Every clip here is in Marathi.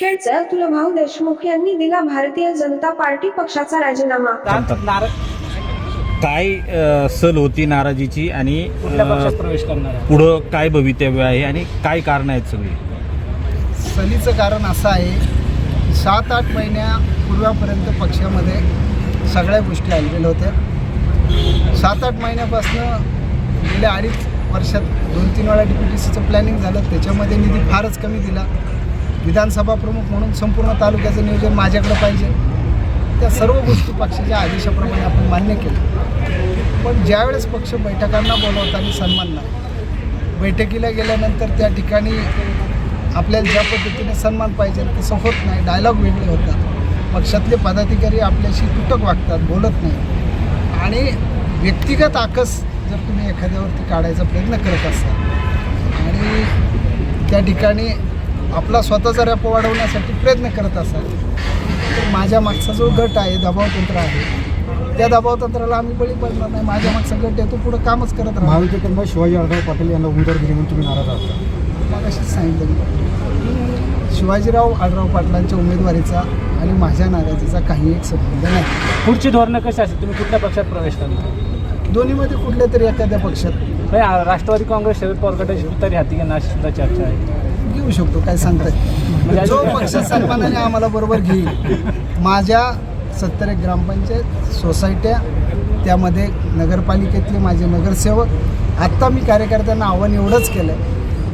शिवसेनेचे अतुलभाऊ देशमुख यांनी दिला भारतीय जनता पार्टी पक्षाचा राजीनामा. काय सल होती नाराजीची आणि प्रवेश करणार आहे? पुढं काय भवितव्य आहे आणि काय कारण आहेत सगळी? सलीचं कारण असं आहे सात आठ महिन्यापूर्वापर्यंत पक्षामध्ये सगळ्या गोष्टी आलेल्या होत्या. सात आठ महिन्यापासनं गेल्या अडीच वर्षात दोन तीन वेळा डी पी टी सीचं प्लॅनिंग झालं. त्याच्यामध्ये निधी फारच कमी दिला. विधानसभा प्रमुख म्हणून संपूर्ण तालुक्याचं नियोजन माझ्याकडे पाहिजे. त्या सर्व गोष्टी पक्षाच्या आदेशाप्रमाणे आपण मान्य केलं. पण ज्यावेळेस पक्ष बैठकांना बोलवताना सन्मान नाही बैठकीला गेल्यानंतर त्या ठिकाणी आपल्याला ज्या पद्धतीने सन्मान पाहिजे तसं होत नाही डायलॉग वेगळे होतात. पक्षातले पदाधिकारी आपल्याशी तुटक वागतात बोलत नाही. आणि व्यक्तिगत आकस जर तुम्ही एखाद्यावरती काढायचा प्रयत्न करत असाल आणि त्या ठिकाणी आपला स्वतःचा रॅप वाढवण्यासाठी प्रयत्न करत असाल. तर माझ्या मागचा जो गट आहे दबावतंत्र आहे त्या दबावतंत्राला आम्ही बळी पडणार नाही. माझ्या मागचा गट आहे तो पुढं कामच करत राहणार. महाविद्यालय शिवाजी आढळराव पाटील यांना उमेदवार दिली म्हणून तुम्ही नाराज आहात मग अशीच सांगितलं मी. शिवाजीराव आढराव पाटलांच्या उमेदवारीचा आणि माझ्या नाराजीचा काही एक संबंध नाही. पुढची धोरणं कशी असेल तुम्ही कुठल्या पक्षात प्रवेश करणार? दोन्हीमध्ये कुठल्या तरी एखाद्या पक्षात. आ- राष्ट्रवादी काँग्रेस शरद पवार गटाची तरी हाती घेणार अशी सुद्धा चर्चा आहे. घेऊ शकतो काय सांगताय? म्हणजे जो पक्ष सन्मानाने आम्हाला बरोबर घेईल. माझ्या सत्तर एक ग्रामपंचायत सोसायट्या त्यामध्ये नगरपालिकेतले माझे नगरसेवक आत्ता मी कार्यकर्त्यांना आव्हान एवढंच केलं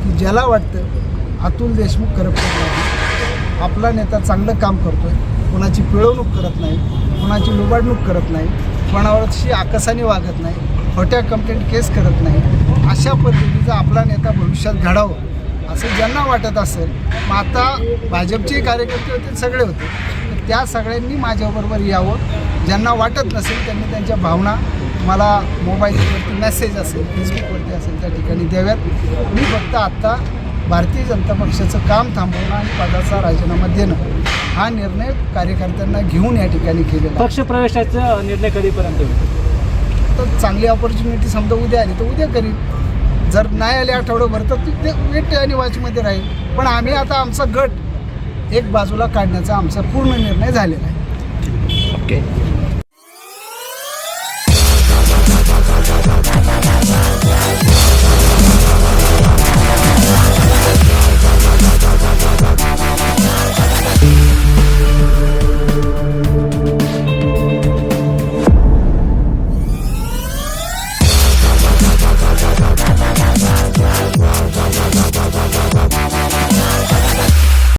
की ज्याला वाटतं अतुल देशमुख करप्टेड नाही. आपला नेता चांगलं काम करतोय कोणाची पिळवणूक करत नाही कोणाची लुबाडणूक करत नाही कोणावरशी आकसाने वागत नाही खोट्या कंप्लेंट केस करत नाही. अशा पद्धतीचा आपला नेता भविष्यात घडावं. असं ज्यांना वाटत असेल. मग आता भाजपचे कार्यकर्ते होते सगळे होते. त्या सगळ्यांनी माझ्याबरोबर यावं. ज्यांना वाटत नसेल त्यांनी त्यांच्या भावना मला मोबाईलवरती मेसेज असेल फेसबुकवरती असेल त्या ठिकाणी द्याव्यात. मी फक्त आत्ता भारतीय जनता पक्षाचं काम थांबवणं आणि पदाचा राजीनामा देणं हा निर्णय कार्यकर्त्यांना घेऊन या ठिकाणी केलेला आहे. पक्ष प्रवेशाचा निर्णय कधीपर्यंत होईल? तर चांगली ऑपॉर्च्युनिटी समजा उद्या आली तर उद्या करीन. जर नाही आले आठवडंभर तर ते वेट आणि वॉचमध्ये राहील पण आम्ही आता आमचा गट एक बाजूला काढण्याचा आमचा पूर्ण निर्णय झालेला आहे ओके okay.